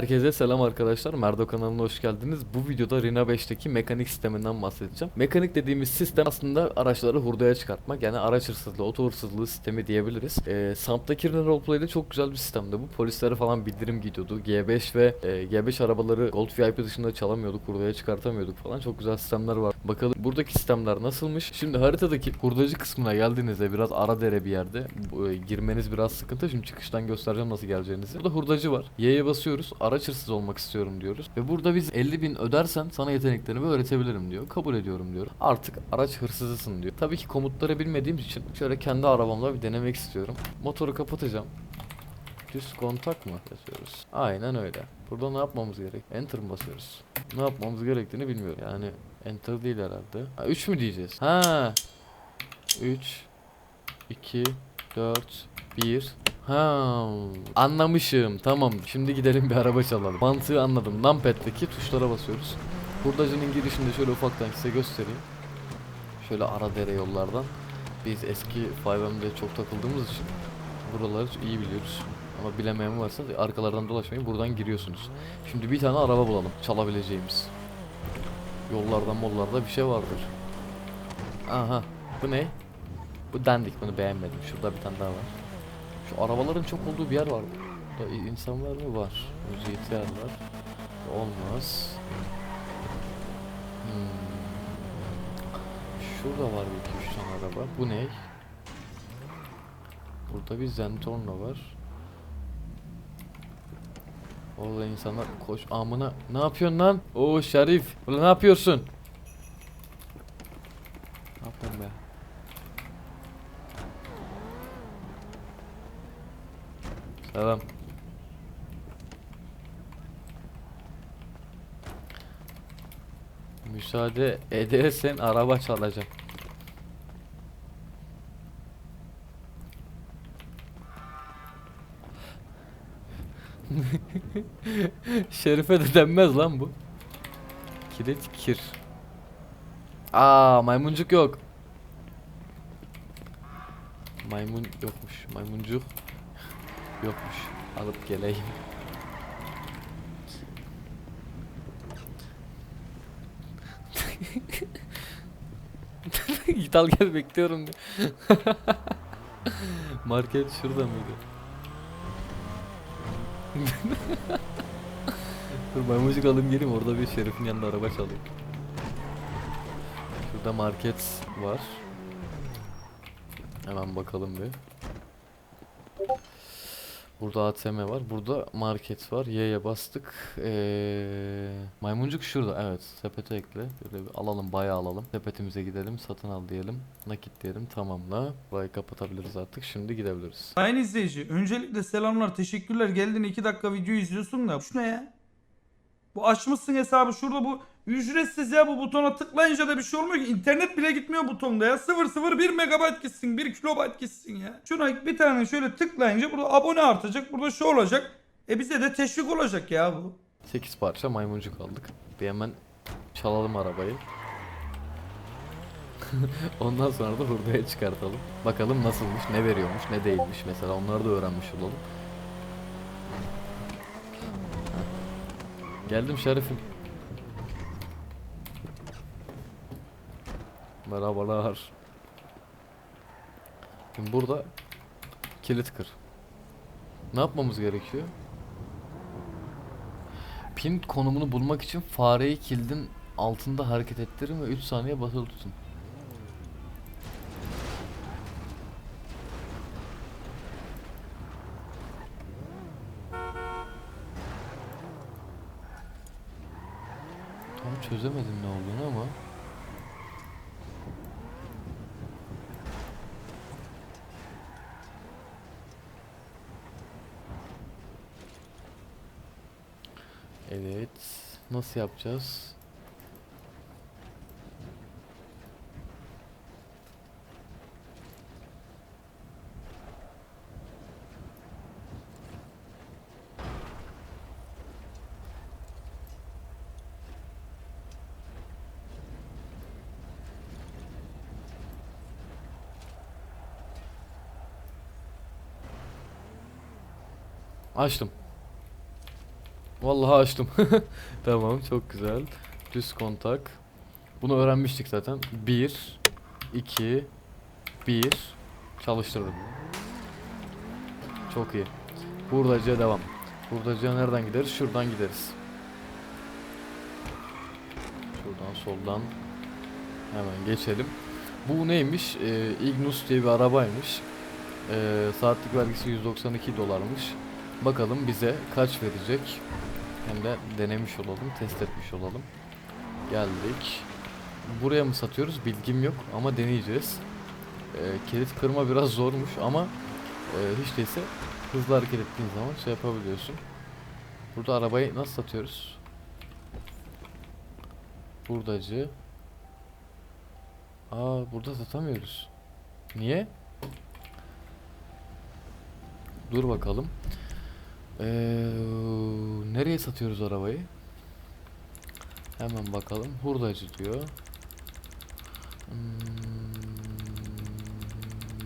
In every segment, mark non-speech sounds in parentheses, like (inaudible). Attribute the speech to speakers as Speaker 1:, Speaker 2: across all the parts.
Speaker 1: Herkese selam arkadaşlar. Merdo kanalına hoş geldiniz. Bu videoda Rina 5'teki mekanik sisteminden bahsedeceğim. Mekanik dediğimiz sistem aslında araçları hurdaya çıkartmak. Yani araç hırsızlığı, oto hırsızlığı sistemi diyebiliriz. Ee, Samp'taki Rina Roleplay'de çok güzel bir sistemdi bu. Polislere falan bildirim gidiyordu. G5 ve e, G5 arabaları Gold VIP dışında çalamıyorduk, hurdaya çıkartamıyorduk falan. Çok güzel sistemler var. Bakalım buradaki sistemler nasılmış? Şimdi haritadaki hurdacı kısmına geldiğinizde biraz ara dere bir yerde. E, girmeniz biraz sıkıntı. Şimdi çıkıştan göstereceğim nasıl geleceğinizi. Burada hurdacı var. Y'ye basıyoruz. Araç hırsız olmak istiyorum diyoruz. Ve burada biz 50 bin ödersen sana yeteneklerimi öğretebilirim diyor. Kabul ediyorum diyor. Artık araç hırsızısın diyor. Tabii ki komutları bilmediğim için şöyle kendi arabamla bir denemek istiyorum. Motoru kapatacağım. Düz kontak mı yazıyoruz? Aynen öyle. Burada ne yapmamız gerek? Enter mı basıyoruz? Ne yapmamız gerektiğini bilmiyorum. Yani enter değil herhalde. Ha, 3 mü diyeceğiz? Ha. 3 2 4 1 Ha, anlamışım. Tamam. Şimdi gidelim bir araba çalalım. Mantığı anladım. Numpad'deki tuşlara basıyoruz. Hurdacının girişinde şöyle ufaktan size göstereyim. Şöyle ara dere yollardan. Biz eski 5M'de çok takıldığımız için buraları iyi biliyoruz. Ama bilemeyen varsa arkalardan dolaşmayın. Buradan giriyorsunuz. Şimdi bir tane araba bulalım. Çalabileceğimiz. Yollardan mollarda bir şey vardır. Aha. Bu ne? Bu dandik. Bunu beğenmedim. Şurada bir tane daha var. Şu arabaların çok olduğu bir yer var. Burada insan var mı? Var. Var. Olmaz. Hmm. Şurada var bir iki üç tane araba. Bu ne? Burada bir Zentorno var. Orada insanlar koş amına ne yapıyorsun lan? Oo Şerif. Ulan ne yapıyorsun? Ne yapıyorsun be? Selam. Müsaade edersen araba çalacağım. (laughs) Şerife de denmez lan bu. Kilit kir. Aa maymuncuk yok. Maymun yokmuş. Maymuncuk yokmuş. Alıp geleyim. (laughs) Git al gel bekliyorum. Market şurada mıydı? Dur maymuncuk alayım geleyim orada bir şerifin yanında araba çalayım. Şurada market var. Hemen bakalım bir. Burada ATM var. Burada market var. Y'ye bastık. Ee, maymuncuk şurada. Evet. Sepete ekle. Böyle bir alalım. Bayağı alalım. Sepetimize gidelim. Satın al diyelim. Nakit diyelim. Tamamla. Burayı kapatabiliriz artık. Şimdi gidebiliriz.
Speaker 2: Sayın izleyici, öncelikle selamlar, teşekkürler. Geldin 2 dakika video izliyorsun da. Şu ne ya? Bu açmışsın hesabı şurada bu ücretsiz ya bu butona tıklayınca da bir şey olmuyor ki. İnternet bile gitmiyor butonda ya. 001 megabayt gitsin, 1 kilobayt gitsin ya. Şuna bir tane şöyle tıklayınca burada abone artacak, burada şu olacak. E bize de teşvik olacak ya bu.
Speaker 1: 8 parça maymuncuk aldık. Bir hemen çalalım arabayı. (laughs) Ondan sonra da hurdaya çıkartalım. Bakalım nasılmış, ne veriyormuş, ne değilmiş mesela onları da öğrenmiş olalım. Geldim Şerif'im. Merhabalar. Şimdi burada kilit kır. Ne yapmamız gerekiyor? Pin konumunu bulmak için fareyi kilidin altında hareket ettirin ve 3 saniye basılı tutun. Tam çözemedim ne olduğunu ama. Evet. Nasıl yapacağız? Açtım. Vallahi açtım. (laughs) tamam çok güzel. Düz kontak. Bunu öğrenmiştik zaten. 1 2 1 çalıştırdım. Çok iyi. Hurdacıya devam. Hurdacıya nereden gideriz? Şuradan gideriz. Şuradan soldan hemen geçelim. Bu neymiş? Ee, Ignus diye bir arabaymış. Ee, saatlik vergisi 192 dolarmış. Bakalım bize kaç verecek? Hem de denemiş olalım, test etmiş olalım. Geldik. Buraya mı satıyoruz? Bilgim yok ama deneyeceğiz. Ee, kilit kırma biraz zormuş ama e, hiç değilse hızlı hareket ettiğin zaman şey yapabiliyorsun. Burada arabayı nasıl satıyoruz? Buradacı. Aa burada satamıyoruz. Niye? Dur bakalım. Ee, nereye satıyoruz arabayı? Hemen bakalım. Hurdacı diyor. Hmm,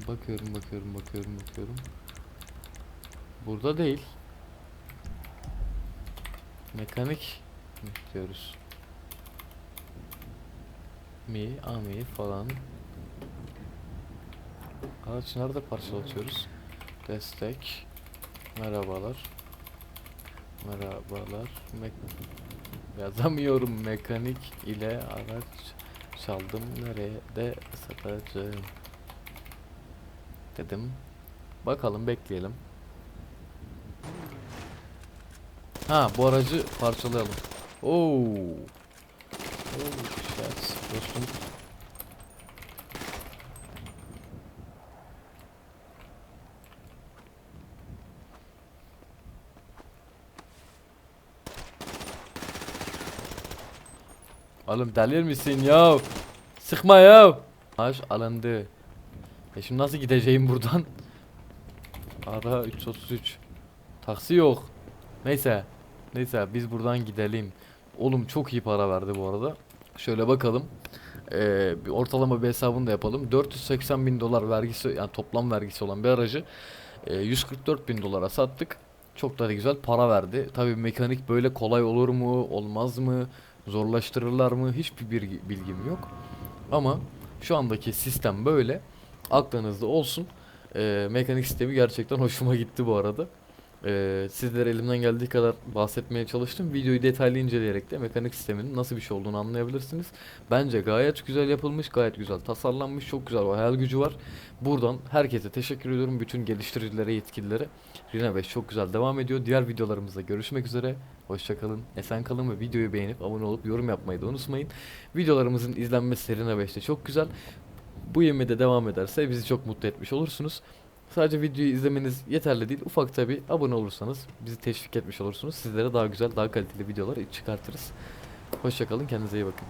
Speaker 1: bakıyorum, bakıyorum, bakıyorum, bakıyorum. Burada değil. Mekanik mi diyoruz? Mi, ami falan. Araç nerede parçalatıyoruz? Destek. Merhabalar. Merhabalar. Mek Yazamıyorum mekanik ile araç çaldım nerede satacağım dedim. Bakalım bekleyelim. Ha bu aracı parçalayalım. Oo. Oh shit. Dostum. Oğlum deli misin ya? Sıkma ya. Maaş alındı. E şimdi nasıl gideceğim buradan? Ara 333. Taksi yok. Neyse. Neyse biz buradan gidelim. Oğlum çok iyi para verdi bu arada. Şöyle bakalım. Ee, bir ortalama bir hesabını da yapalım. 480 bin dolar vergisi yani toplam vergisi olan bir aracı e, 144 bin dolara sattık. Çok da güzel para verdi. Tabii mekanik böyle kolay olur mu, olmaz mı, zorlaştırırlar mı hiçbir bilgi- bilgim yok. Ama şu andaki sistem böyle. Aklınızda olsun. Ee, mekanik sistemi gerçekten hoşuma gitti bu arada. Ee, sizlere elimden geldiği kadar bahsetmeye çalıştım. Videoyu detaylı inceleyerek de mekanik sistemin nasıl bir şey olduğunu anlayabilirsiniz. Bence gayet güzel yapılmış, gayet güzel tasarlanmış, çok güzel bir hayal gücü var. Buradan herkese teşekkür ediyorum. Bütün geliştiricilere, yetkililere. Rina 5 çok güzel devam ediyor. Diğer videolarımızda görüşmek üzere. Hoşçakalın, esen kalın ve videoyu beğenip abone olup yorum yapmayı da unutmayın. Videolarımızın izlenmesi Rina 5'te çok güzel. Bu yemeğe devam ederse bizi çok mutlu etmiş olursunuz. Sadece videoyu izlemeniz yeterli değil. Ufak tabi abone olursanız bizi teşvik etmiş olursunuz. Sizlere daha güzel, daha kaliteli videolar çıkartırız. Hoşçakalın, kendinize iyi bakın.